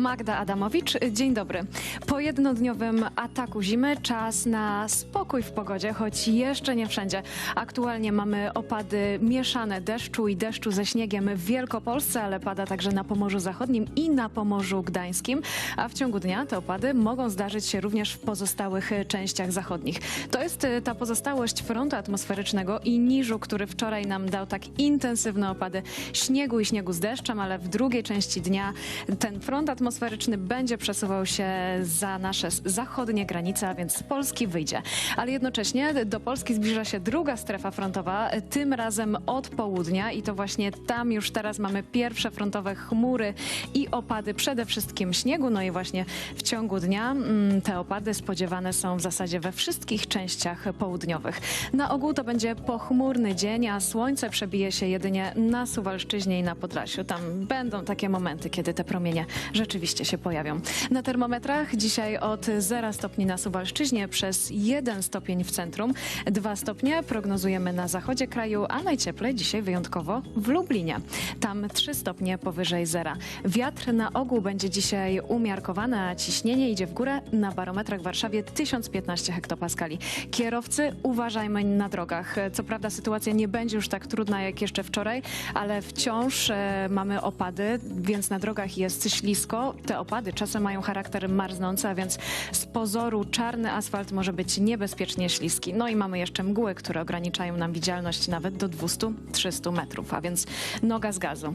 Magda Adamowicz, dzień dobry. Po jednodniowym ataku zimy czas na spokój w pogodzie, choć jeszcze nie wszędzie. Aktualnie mamy opady mieszane deszczu i deszczu ze śniegiem w Wielkopolsce, ale pada także na Pomorzu Zachodnim i na Pomorzu Gdańskim, a w ciągu dnia te opady mogą zdarzyć się również w pozostałych częściach zachodnich. To jest e, ta pozostałość frontu atmosferycznego i niżu, który wczoraj nam dał tak intensywne opady śniegu i śniegu z deszczem, ale w drugiej części dnia ten front atmosferyczny będzie przesuwał się za nasze zachodnie granice, a więc z Polski wyjdzie. Ale jednocześnie do Polski zbliża się druga strefa frontowa, tym razem od południa i to właśnie tam już teraz mamy pierwsze frontowe chmury i opady, przede wszystkim śniegu, no i właśnie w ciągu dnia mm, te opady spodziewane są w zasadzie we wszystkich częściach południowych. Na ogół to będzie pochmurny dzień, a słońce przebije się jedynie na Suwalszczyźnie i na Podlasiu. Tam będą takie momenty, kiedy te promienie rzeczywiście się pojawią. Na termometrach dzisiaj od 0 stopni na Suwalszczyźnie przez 1 stopień w centrum, 2 stopnie prognozujemy na zachodzie kraju, a najcieplej dzisiaj wyjątkowo w Lublinie. Tam 3 stopnie powyżej zera. Wiatr na ogół będzie dzisiaj umiarkowany, a ciśnienie idzie w górę. Na barometrach w Warszawie 1015 hektopaskali. Kierowcy, uważajmy na drogach. Co prawda sytuacja nie będzie już tak trudna jak jeszcze wczoraj, ale wciąż e, mamy opady, więc na drogach jest ślisko. Te opady czasem mają charakter marznący, a więc z pozoru czarny asfalt może być niebezpiecznie śliski. No i mamy jeszcze mgły, które ograniczają nam widzialność nawet do 200-300 metrów, a więc noga z gazu.